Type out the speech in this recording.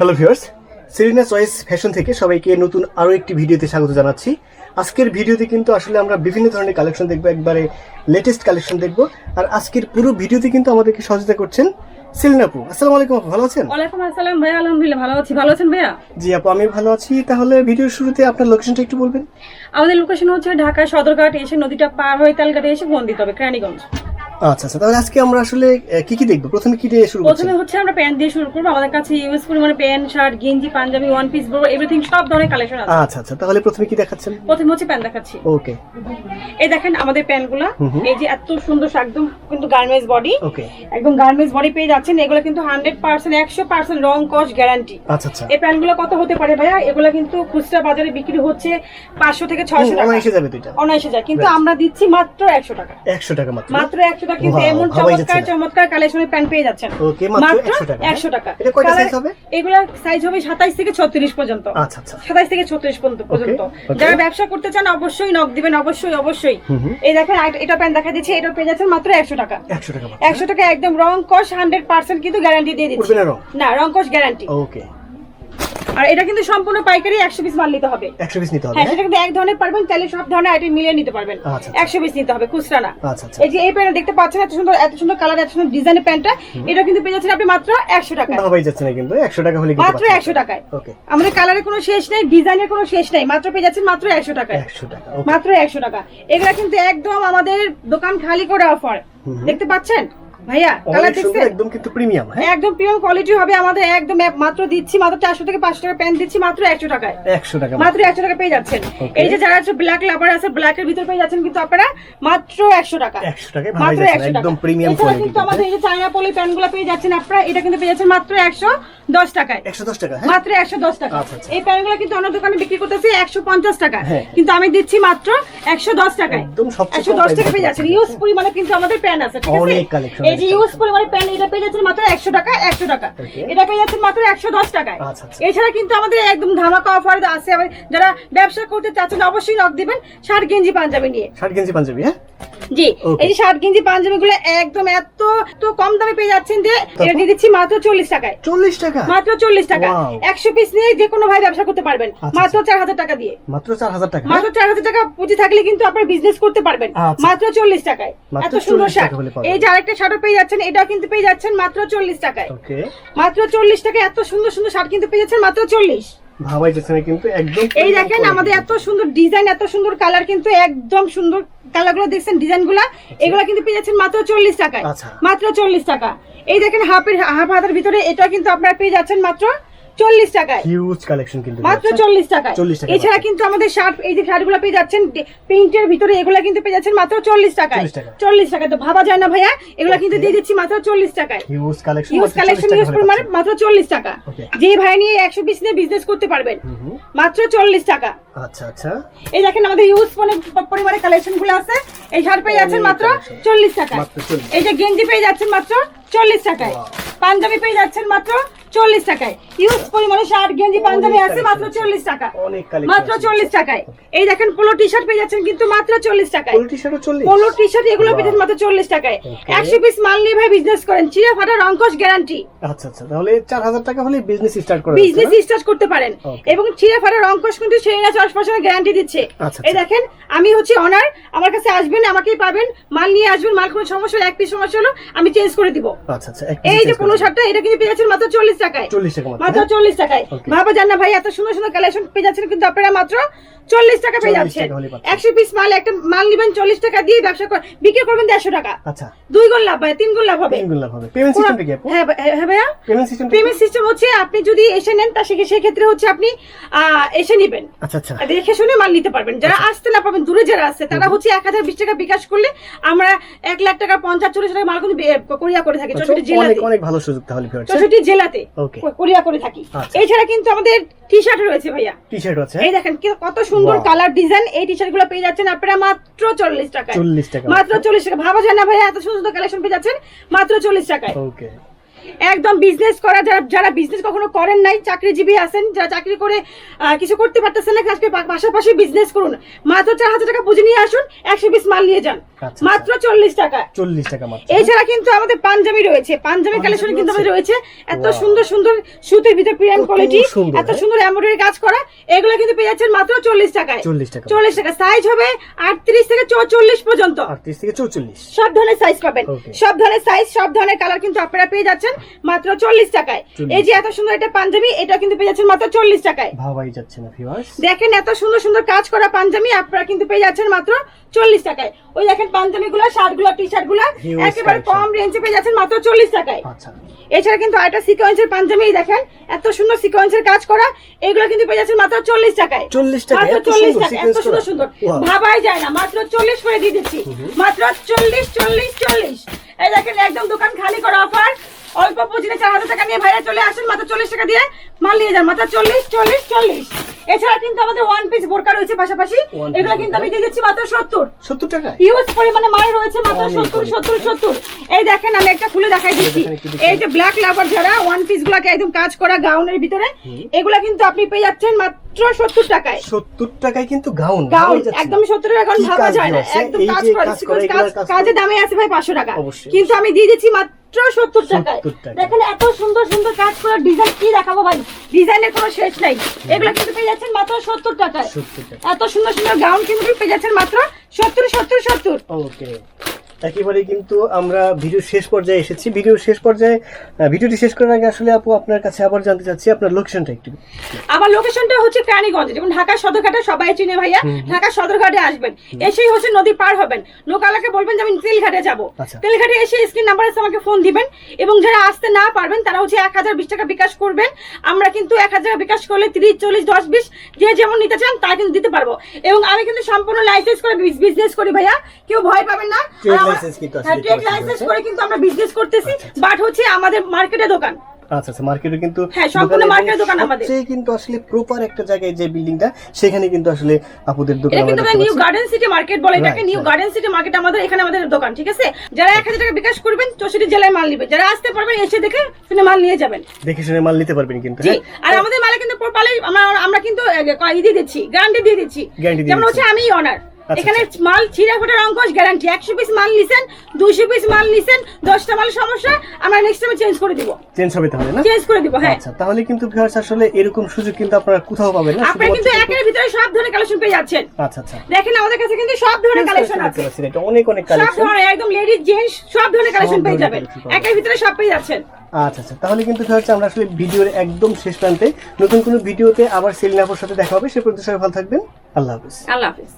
Hello viewers Serena choice fashion থেকে সবাইকে নতুন আরও একটি ভিডিওতে স্বাগত জানাচ্ছি। আজকের ভিডিওতে কিন্তু আসলে আমরা বিভিন্ন ধরনের কালেকশন দেখব একবারে লেটেস্ট কালেকশন দেখব। আর আজকের পুরো ভিডিওতে কিন্তু আমাদেরকে সহযোগিতা করছেন সেলিনা আপু। আসসালামু আলাইকুম ভালো আছেন? ওয়ালাইকুম আসসালাম ভাইয়া আলহামদুলিল্লাহ ভালো আছি। ভালো আছেন ভাইয়া? জি আপু আমি ভালো আছি। তাহলে ভিডিওর শুরুতে আপনার লোকেশনটা একটু বলবেন। আমাদের লোকেশন হচ্ছে ঢাকা সদরঘাট এসে নদীটা পার হয়ে তালঘাটে এসে ফোন দিতে হবে কেরানীগঞ্জ। আচ্ছা আচ্ছা তাহলে আজকে আমরা আসলে কি কি দেখব? প্রথমে কি দিয়ে শুরু প্রথমে হচ্ছে আমরা প্যান্ট দিয়ে শুরু করব। আমাদের কাছে ইউজ পরিমাণে প্যান্ট শার্ট গেঞ্জি পাঞ্জাবি ওয়ান পিস বড় এভরিথিং সব ধরনের কালেকশন আছে। আচ্ছা আচ্ছা তাহলে প্রথমে কি দেখাচ্ছেন? প্রথমে হচ্ছে প্যান্ট দেখাচ্ছি। ওকে এই দেখেন আমাদের প্যান্টগুলা হুম হুম। এই যে এত সুন্দর একদম কিন্তু গার্মেন্টস বডি ওকে একদম গার্মেন্টস বডি পেয়ে যাচ্ছেন। এগুলো কিন্তু হান্ড্রেড পার্সেন্ট একশো পার্সেন্ট রং কস গ্যারান্টি আচ্ছা আচ্ছা। এই প্যান্টগুলো কত হতে পারে ভাইয়া? এগুলো কিন্তু খুচরা বাজারে বিক্রি হচ্ছে পাঁচশো থেকে ছয়শো টাকা। এসে যাবে দুইটা। অনায়াসে যায়। কিন্তু আমরা দিচ্ছি মাত্র একশো টাকা। একশো টাকা মাত্র। মাত্র একশো টাকা কিন্তু এমন চমৎকার চমৎকার কালেকশনের প্যান্ট পেয়ে যাচ্ছেন। ওকে মাত্র একশো টাকা হ্যাঁ? একশো টাকা। এটা কয়টা সাইজ হবে? এগুলা সাইজ হবে সাতাইশ থেকে ছত্রিশ পর্যন্ত। আচ্ছা আচ্ছা। থেকে ছত্রিশ পর্যন্ত পর্যন্ত। যারা ব্যবসা করতে চান অবশ্যই নক দিবেন অবশ্যই অবশ্যই। এই দেখেন এটা প্যান্ট দেখা দিচ্ছে এটা পেয়ে যাচ্ছেন মাত্র একশো টাকা। একশো টাকা একদম রং কস হান্ড্রেড পার্সেন্ট কিন্তু গ্যারান্টি দিয়ে দিচ্ছি। না রং? কস গ্যারান্টি ওকে। আর এটা কিন্তু সম্পূর্ণ পাইকারি একশো পিস মাল নিতে হবে। একশো পিস নিতে হবে হ্যাঁ হ্যাঁ? সেটা কিন্তু এক ধরনের পারবেন তাহলে সব ধরনের আইটেম মিলিয়ে নিতে পারবেন। আচ্ছা, আচ্ছা। একশো পিস নিতে হবে খুচরা না। আচ্ছা আচ্ছা এই যে এই প্যান্ট দেখতে পাচ্ছেন এত সুন্দর এত সুন্দর কালার এত সুন্দর ডিজাইনের প্যান্টটা এটা কিন্তু পেয়ে যাচ্ছেন আপনি মাত্র একশো টাকায়। ভাবাই যাচ্ছে না কিন্তু একশো টাকা হলে মাত্র একশো টাকায়। ওকে আমাদের কালারের কোনো শেষ নেই ডিজাইনের কোনো শেষ নেই মাত্র পেয়ে যাচ্ছেন মাত্র একশো টাকায়। একশো টাকা মাত্র একশো টাকা। এগুলা কিন্তু একদম আমাদের দোকান খালি করে অফার দেখতে পাচ্ছেন? ভাইয়া কালার দেখছেন? একদম কিন্তু প্রিমিয়াম হ্যাঁ? একদম পিওর কোয়ালিটি হবে আমাদের একদম মাত্র দিচ্ছি মাত্র থেকে পাঁচশো টাকা প্যান্ট দিচ্ছি মাত্র একশো টাকায়। একশো টাকা মাত্র একশো টাকা পেয়ে যাচ্ছেন। এই যে যারা ব্ল্যাক লাভার আছে ব্ল্যাক এর ভিতর পেয়ে যাচ্ছেন কিন্তু আপনারা মাত্র একশো টাকা। একশো টাকায় মাত্র যাচ্ছে একশো না টাকা। একদম প্রিমিয়াম কোয়ালিটি কিন্তু আমাদের এই যে চায়না পলি প্যান্টগুলো পেয়ে যাচ্ছেন আপনারা এটা কিন্তু পেয়ে যাচ্ছেন মাত্র একশো দশ টাকায়। একশো দশ টাকা হ্যাঁ? মাত্র একশো দশ টাকা। আচ্ছা, আচ্ছা। এই কিন্তু অন্য দোকানে বিক্রি করতেছি একশো পঞ্চাশ টাকা। হ্যাঁ। কিন্তু আমি দিচ্ছি মাত্র একশো দশ টাকায়। একদম সবচেয়ে একশো দশ টাকা পেয়ে যাচ্ছেন। ইউজ পরিমাণে কিন্তু আমাদের প্যান্ট আছে ঠিক আছে? অনেক collection, এই যে ইউজ পরিমাণে প্যান্ট এটা পেয়ে যাচ্ছেন মাত্র একশো টাকা একশো টাকা। এটা পেয়ে যাচ্ছেন মাত্র একশো দশ টাকায়। আচ্ছা, আচ্ছা। এছাড়া কিন্তু আমাদের একদম ধামাকা অফার আছে। যারা ব্যবসা করতে চাচ্ছেন অবশ্যই নক দিবেন শার্ট গেঞ্জি পাঞ্জাবি নিয়ে। শার্ট গেঞ্জি পাঞ্জাবি হ্যাঁ? জি এই যে শার্ট গেঞ্জি পাঞ্জাবি গুলো একদম এত তো কম দামে পেয়ে যাচ্ছেন যে এটা দিয়ে দিচ্ছি মাত্র চল্লিশ টাকায়। চল্লিশ টাকা? মাত্র চল্লিশ টাকা। Wow. একশো পিস নিয়ে যে কোনো ভাই ব্যবসা করতে পারবেন। আচ্ছা, মাত্র চার হাজার টাকা দিয়ে। মাত্র চার হাজার টাকা মাত্র চার হাজার টাকা পুঁজি থাকলে কিন্তু আপনার বিজনেস করতে পারবেন। মাত্র চল্লিশ টাকায়। এত সুন্দর 40 শার্ট। এই যে আরেকটা পেয়ে যাচ্ছেন এটা কিন্তু পেয়ে যাচ্ছেন মাত্র চল্লিশ টাকায়। মাত্র চল্লিশ টাকায় এত সুন্দর সুন্দর শার্ট কিন্তু পেয়ে যাচ্ছেন মাত্র চল্লিশ। ভাবাই যাচ্ছে না কিন্তু একদম এই দেখেন আমাদের এত সুন্দর ডিজাইন এত সুন্দর কালার কিন্তু একদম সুন্দর দেখছেন ডিজাইনগুলা এগুলা কিন্তু পেয়ে যাচ্ছেন মাত্র চল্লিশ টাকায়। আচ্ছা। মাত্র চল্লিশ টাকা। এই দেখেন হাফের হাফ হাতের ভিতরে এটা কিন্তু আপনারা পেয়ে যাচ্ছেন মাত্র চল্লিশ টাকায়। হিউজ কালেকশন কিন্তু মাত্র চল্লিশ টাকায়। 40 টাকায় এছাড়া কিন্তু আমাদের শার্ট এই যে শার্টগুলো পেয়ে যাচ্ছেন প্রিন্টের ভিতরে এগুলা কিন্তু পেয়ে যাচ্ছেন মাত্র চল্লিশ টাকায়। 40 টাকা। চল্লিশ টাকায়। তো ভাবা যায় না ভাইয়া এগুলা কিন্তু দিয়ে দিচ্ছি মাত্র চল্লিশ টাকায়। Huge collection huge collection huge পরিমাণে মাত্র চল্লিশ টাকা। যে ভাই নিয়ে একশো বিশ নিয়ে বিজনেস করতে পারবেন মাত্র চল্লিশ টাকা। আচ্ছা আচ্ছা। এই দেখেন আমাদের ইউজ পরিমাণে কালেকশনগুলো আছে। এই শার্ট পেয়ে যাচ্ছেন মাত্র চল্লিশ টাকা এই যে গেঞ্জি পেয়ে যাচ্ছেন মাত্র চল্লিশ টাকায়। পাঞ্জাবি পেয়ে যাচ্ছেন মাত্র চল্লিশ টাকায়। ইউজ পরিমাণে শার্ট গেঞ্জি পাঞ্জাবি আছে মাত্র চল্লিশ টাকা। মাত্র চল্লিশ টাকায়। এই দেখেন পোলো টি শার্ট পেয়ে যাচ্ছেন কিন্তু মাত্র চল্লিশ টাকায়। পোলো টি পোলো শার্ট এগুলো পেয়ে মাত্র চল্লিশ টাকায়। একশো পিস মাল নিয়ে ভাই বিজনেস করেন। চিড়ে ফাটা রঙ্কশ গ্যারান্টি আচ্ছা আচ্ছা তাহলে চার হাজার টাকা হলে বিজনেস স্টার্ট করা বিজনেস স্টার্ট করতে পারেন। এবং ছিঁড়ে ফাটার অঙ্কশ কিন্তু সেই না গ্যারান্টি দিচ্ছে। আচ্ছা, এই দেখেন আমি হচ্ছে অনার আমার কাছে আসবেন আমাকেই পাবেন মাল নিয়ে আসবেন মাল কোনো সমস্যা এক পিস সমস্যা হলো আমি চেঞ্জ করে দিব। আচ্ছা আচ্ছা এই যে পনেরো শার্টটা এটা কিন্তু পেয়ে যাচ্ছেন মাত্র চল্লিশ টাকায়। মাত্র মাত্র? চল্লিশ টাকায়। ভাবা যান না ভাই এত সুন্দর সুন্দর কালেকশন পেয়ে যাচ্ছেন কিন্তু আপনারা মাত্র চল্লিশ টাকা পেয়ে যাচ্ছেন। টাকা হলে পাচ্ছেন। একশো পিস মাল একটা মাল নিবেন চল্লিশ টাকা দিয়ে ব্যবসা বিক্রি করবেন দেড়শো টাকা। আচ্ছা। দুই গুণ লাভ ভাই তিন গুণ লাভ হবে। তিন গুণ লাভ হবে। পেমেন্ট সিস্টেমটা কি আপু? হ্যাঁ ভাইয়া। পেমেন্ট সিস্টেম হচ্ছে আপনি যদি এসে নেন তা সেক্ষেত্রে হচ্ছে আপনি এসে নেবেন। আচ্ছা আচ্ছা। দেখে শুনে মাল নিতে পারবেন। যারা আসতে না পারবেন দূরে যারা আসছে তারা হচ্ছে এক হাজার বিশ টাকা বিকাশ করলে আমরা এক লাখ টাকা পঞ্চাশ চল্লিশ টাকা মাল কিন্তু কোরিয়া করে থাকি আচ্ছা, চৌষট্টি জেলাতে। অনেক ভালো সুযোগ তাহলে চৌষট্টি জেলাতে। কোরিয়া করে থাকি। আচ্ছা। এছাড়া কিন্তু আমাদের টি শার্ট রয়েছে ভাইয়া। টি শার্ট আছে। এই দেখেন কত সুন্দর কালার ডিজাইন এই টি শার্টগুলো পেয়ে যাচ্ছেন আপনারা মাত্র চল্লিশ টাকায়। চল্লিশ টাকা। মাত্র চল্লিশ টাকা। ভাবা যায় না ভাইয়া এত সুন্দর কালেকশন পেয়ে যাচ্ছেন মাত্র চল্লিশ টাকায়। ওকে একদম বিজনেস করা যারা যারা বিজনেস কখনো করেন নাই চাকরিজীবী আছেন যারা চাকরি করে কিছু করতে পারতেছেন না আজকে পাশাপাশি বিজনেস করুন। মাত্র চার হাজার টাকা পুঁজি নিয়ে আসুন একশো পিস মাল নিয়ে যান। আচ্ছা, মাত্র চল্লিশ টাকা। চল্লিশ টাকা এছাড়া কিন্তু আমাদের পাঞ্জাবি রয়েছে। পাঞ্জাবি কালেকশন কিন্তু আমাদের রয়েছে। এত সুন্দর সুন্দর সুতির ভিতরে প্রিমিয়াম কোয়ালিটি এত হ্যাঁ? সুন্দর এমব্রয়ডারি কাজ করা এগুলো কিন্তু পেয়ে যাচ্ছেন মাত্র চল্লিশ টাকায়। চল্লিশ টাকা চল্লিশ টাকা। সাইজ হবে আটত্রিশ থেকে চৌচল্লিশ পর্যন্ত। আটত্রিশ থেকে চৌচল্লিশ। সব ধরনের সাইজ পাবেন। সব ধরনের সাইজ সব ধরনের কালার কিন্তু আপনারা পেয়ে যাচ্ছেন। মাত্র চল্লিশ টাকায়। এই যে এত সুন্দর একটা পাঞ্জাবি এটা কিন্তু পেয়ে যাচ্ছেন মাত্র চল্লিশ টাকায়। ভাবাই যাচ্ছে না দেখেন এত সুন্দর সুন্দর কাজ করা পাঞ্জাবি আপনারা কিন্তু পেয়ে যাচ্ছেন মাত্র চল্লিশ টাকায়। ওই দেখেন পাঞ্জাবি গুলো শার্টগুলো টি শার্টগুলো একেবারে কম রেঞ্জে পেয়ে যাচ্ছেন মাত্র চল্লিশ টাকায়। আচ্ছা। এছাড়া কিন্তু আরেকটা সিকোয়েন্সের পাঞ্জাবি দেখেন এত সুন্দর সিকোয়েন্সের কাজ করা এগুলো কিন্তু পেয়ে যাচ্ছেন মাত্র চল্লিশ টাকায়। 40 টাকায়? মাত্র চল্লিশ টাকা এত সুন্দর সুন্দর। ভাবাই যায় না মাত্র চল্লিশ করে দিয়ে দিচ্ছি। মাত্র চল্লিশ চল্লিশ চল্লিশ। এই দেখেন একদম দোকান খালি করা অল্প পুঁজিতে চার হাজার টাকা নিয়ে ভাইরা চলে আসুন মাত্র চল্লিশ টাকা দিয়ে মাল নিয়ে যান মাত্র চল্লিশ চল্লিশ চল্লিশ। এছাড়া কিন্তু আমাদের ওয়ান পিস বোরকা রয়েছে পাশাপাশি। এগুলো কিন্তু আমি দিয়ে দিচ্ছি মাত্র সত্তর। সত্তর টাকা হিউজ পরিমাণে মাল রয়েছে মাত্র সত্তর সত্তর সত্তর। এই দেখেন আমি একটা খুলে দেখাই দিচ্ছি। এই যে ব্ল্যাক লাভার যারা ওয়ান পিস গুলাকে একদম কাজ করা গাউনের ভিতরে এগুলা কিন্তু আপনি পেয়ে যাচ্ছেন মাত্র সত্তর টাকায়। সত্তর টাকায় কিন্তু গাউন গাউন। একদম সত্তর টাকা ভাবা কাজ যায় না একদম কাজ করা কাজে দামে আছে ভাই পাঁচশো টাকা। কিন্তু আমি দিয়ে দিচ্ছি মাত্র সত্তর টাকায়। দেখেন এত সুন্দর সুন্দর কাজ করা ডিজাইন কি দেখাবো ভাই? ডিজাইনের কোনো শেষ নাই। এগুলো কিন্তু পেয়ে যাচ্ছেন মাত্র সত্তর টাকায়। এত সুন্দর সুন্দর গাউন কিন্তু পেয়ে যাচ্ছেন মাত্র সত্তর সত্তর সত্তর। ওকে একেবারে কিন্তু আমরা ভিডিও শেষ পর্যায়ে এসেছি। ভিডিও শেষ পর্যায়ে ভিডিওটি শেষ করার আগে আসলে আপু আপনার কাছে আবার জানতে চাচ্ছি আপনার লোকেশনটা একটু। আমার লোকেশনটা হচ্ছে কেরানীগঞ্জ যেমন ঢাকা সদরঘাটে সবাই চিনে ভাইয়া। ঢাকা সদরঘাটে আসবেন। এসেই হচ্ছে নদী পার হবেন। নৌকালাকে বলবেন যে আমি তেলঘাটে যাব। আচ্ছা। তেলঘাটে এসে স্ক্রিন নাম্বারে আমাকে ফোন দিবেন। এবং যারা আসতে না পারবেন তারা হচ্ছে এক হাজার বিশ টাকা বিকাশ করবেন। আমরা কিন্তু এক হাজার বিকাশ করলে তিরিশ চল্লিশ দশ বিশ যে যেমন নিতে চান তা কিন্তু দিতে পারব। এবং আমি কিন্তু সম্পূর্ণ লাইসেন্স করে বিজনেস করি ভাইয়া। কেউ ভয় পাবেন না। আমার- license কিন্তু আছে দেখতে trade পাচ্ছি। license রয়েছে। করে কিন্তু আমরা বিজনেস করতেছি বাট হচ্ছে আমাদের মার্কেটে দোকান। আচ্ছা আচ্ছা মার্কেটে কিন্তু হ্যাঁ, সম্পূর্ণ দোকানে দোকান আমাদের। সবচেয়ে কিন্তু আসলে প্রপার একটা জায়গায় যে বিল্ডিংটা সেখানে কিন্তু আসলে আপুদের দোকান এটা কিন্তু নিউ গার্ডেন সিটি মার্কেট বলে এটাকে নিউ গার্ডেন সিটি মার্কেট আমাদের এখানে আমাদের দোকান ঠিক আছে? যারা টাকা বিকাশ করবেন চৌষট্টি জেলায় মাল নিবে। যারা আসতে পারবেন এসে দেখে শুনে মাল নিয়ে যাবেন। দেখে শুনে মাল নিতে পারবেন কিন্তু হ্যাঁ? আর আমাদের মালে কিন্তু প্রপারলি আমরা আমরা কিন্তু ই দিয়ে দিচ্ছি গ্যারান্টি দিয়ে দিচ্ছি। দিয়ে যেমন হচ্ছে আমি অনার এখানে মাল ছিঁড়া ফোটার অঙ্কশ গ্যারান্টি একশো পিস মাল নিছেন দুইশো পিস মাল নিছেন দশটা মাল সমস্যা আমরা নেক্সট টাইমে চেঞ্জ করে দিব। চেঞ্জ হবে তাহলে না? চেঞ্জ করে দিব হ্যাঁ। আচ্ছা তাহলে কিন্তু ভিউয়ার্স আসলে এরকম সুযোগ কিন্তু আপনারা কোথাও পাবেন না আপনারা কিন্তু একের ভিতরে সব ধরনের কালেকশন পেয়ে যাচ্ছেন। আচ্ছা আচ্ছা। দেখেন আমাদের কাছে কিন্তু সব ধরনের কালেকশন আছে। এটা অনেক অনেক কালেকশন সব ধরনের একদম লেডিস জেন্টস সব ধরনের কালেকশন পেয়ে যাবেন। একের ভিতরে সব পেয়ে যাচ্ছেন। আচ্ছা আচ্ছা। তাহলে কিন্তু হচ্ছে আমরা আসলে ভিডিওর একদম শেষ প্রান্তে নতুন কোনো ভিডিওতে আবার সেলিনাপুর সাথে দেখা হবে। সে পর্যন্ত সবাই ভালো থাকবেন। আল্লাহ হাফিজ। আল্লাহ হাফিজ।